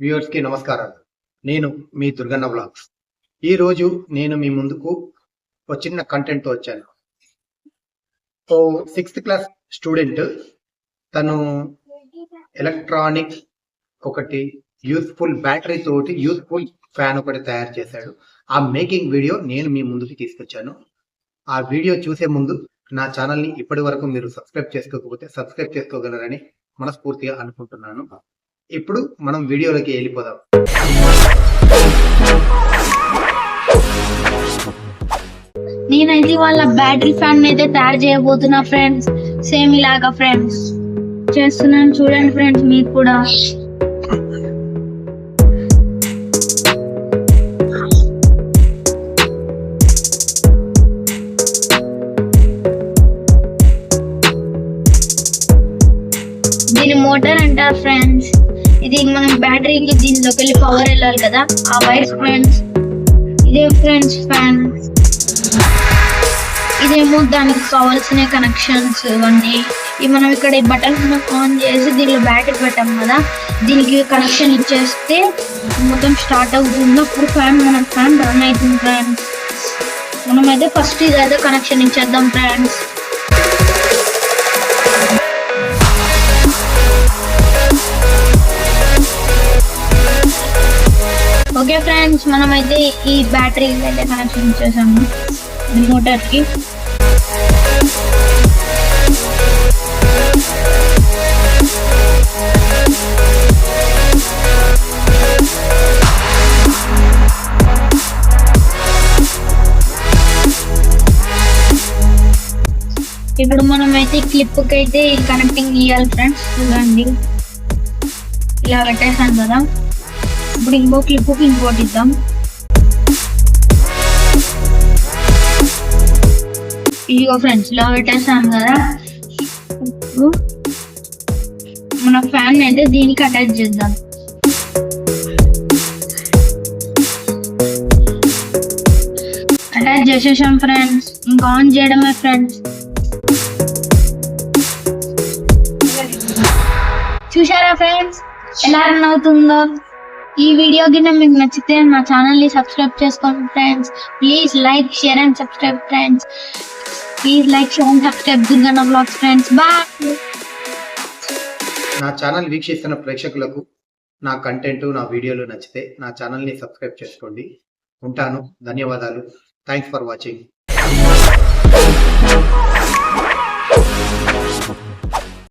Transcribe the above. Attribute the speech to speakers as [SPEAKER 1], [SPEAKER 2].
[SPEAKER 1] వ్యూవర్స్కి నమస్కారాలు. నేను మీ దుర్గన్న బ్లాగ్స్. ఈరోజు నేను మీ ముందుకు ఒక చిన్న కంటెంట్తో వచ్చాను. ఓ సిక్స్త్ క్లాస్ స్టూడెంట్ తను ఎలక్ట్రానిక్ ఒకటి యూస్ఫుల్ బ్యాటరీ తోటి యూస్ఫుల్ ఫ్యాన్ ఒకటి తయారు చేశాడు. ఆ మేకింగ్ వీడియో నేను మీ ముందుకు తీసుకొచ్చాను. ఆ వీడియో చూసే ముందు నా ఛానల్ని ఇప్పటి వరకు మీరు సబ్స్క్రైబ్ చేసుకోకపోతే సబ్స్క్రైబ్ చేసుకోగలరని మనస్ఫూర్తిగా అనుకుంటున్నాను. ఇప్పుడు మనం వీడియోలోకి వెళ్ళిపోదాం.
[SPEAKER 2] నేనైతే వాళ్ళ బ్యాటరీ ఫ్యాన్ అయితే తయారు చేయబోతున్నా ఫ్రెండ్స్. సేమ్ ఇలాగా ఫ్రెండ్స్. చేస్తున్నాను చూడండి ఫ్రెండ్స్ మీకు కూడా. దీని మోటార్ అంటారు ఫ్రెండ్స్. ఇది మనం బ్యాటరీకి దీనిలోకి వెళ్ళి పవర్ వెళ్ళాలి కదా. ఆ వైర్ ఫ్రెండ్స్ ఇదే ఫ్రెండ్స్ ఫ్యాన్ ఇదేమో దానికి కావాల్సిన కనెక్షన్స్ ఇవన్నీ. ఇవి మనం ఇక్కడ ఈ బటన్ ఆన్ చేసి దీనిలో బ్యాటరీ పెట్టాం కదా. దీనికి కనెక్షన్ ఇచ్చేస్తే మొత్తం స్టార్ట్ అవుతుంది. అప్పుడు ఫ్యాన్ మన ఫ్యాన్ రన్ అవుతుంది ఫ్రెండ్స్ మనమైతే ఫస్ట్ ఇదైతే కనెక్షన్ ఇచ్చేద్దాం ఫ్రెండ్స్ ఫ్రెండ్స్ మనమైతే ఈ బ్యాటరీ అయితే కనెక్షన్ ఇచ్చేసాము మోటార్కి ఇప్పుడు మనమైతే క్లిప్కి అయితే కనెక్టింగ్ ఇవ్వాలి ఫ్రెండ్స్ చూడండి. ఇలా పెట్టేసాం కదా. ఇప్పుడు ఇంకో క్లిప్కి ఇంకోటి ఇద్దాం ఇదిగో ఫ్రెండ్స్ ఇలా పెట్టేసాం కదా. ఇప్పుడు మన ఫ్యాన్ అయితే దీనికి అటాచ్ చేద్దాం. అటాచ్ చేసేసాం ఫ్రెండ్స్ ఇంకా ఆన్ చేయడమే ఫ్రెండ్స్ చూసారా ఫ్రెండ్స్ ఎలా రన్ అవుతుందో? ఈ వీడియో కింద మీకు నచ్చితే మా ఛానల్ని సబ్స్క్రైబ్ చేసుకోండి friends. Please like share and subscribe friends please like share and subscribe Durganna blogs friends bye
[SPEAKER 1] నా ఛానల్ వీక్షిస్తున్న ప్రేక్షకులకు నా కంటెంట్ నా వీడియోలు నచ్చితే నా ఛానల్ని సబ్స్క్రైబ్ చేసుకోండి. ఉంటాను. ధన్యవాదాలు. Thanks for watching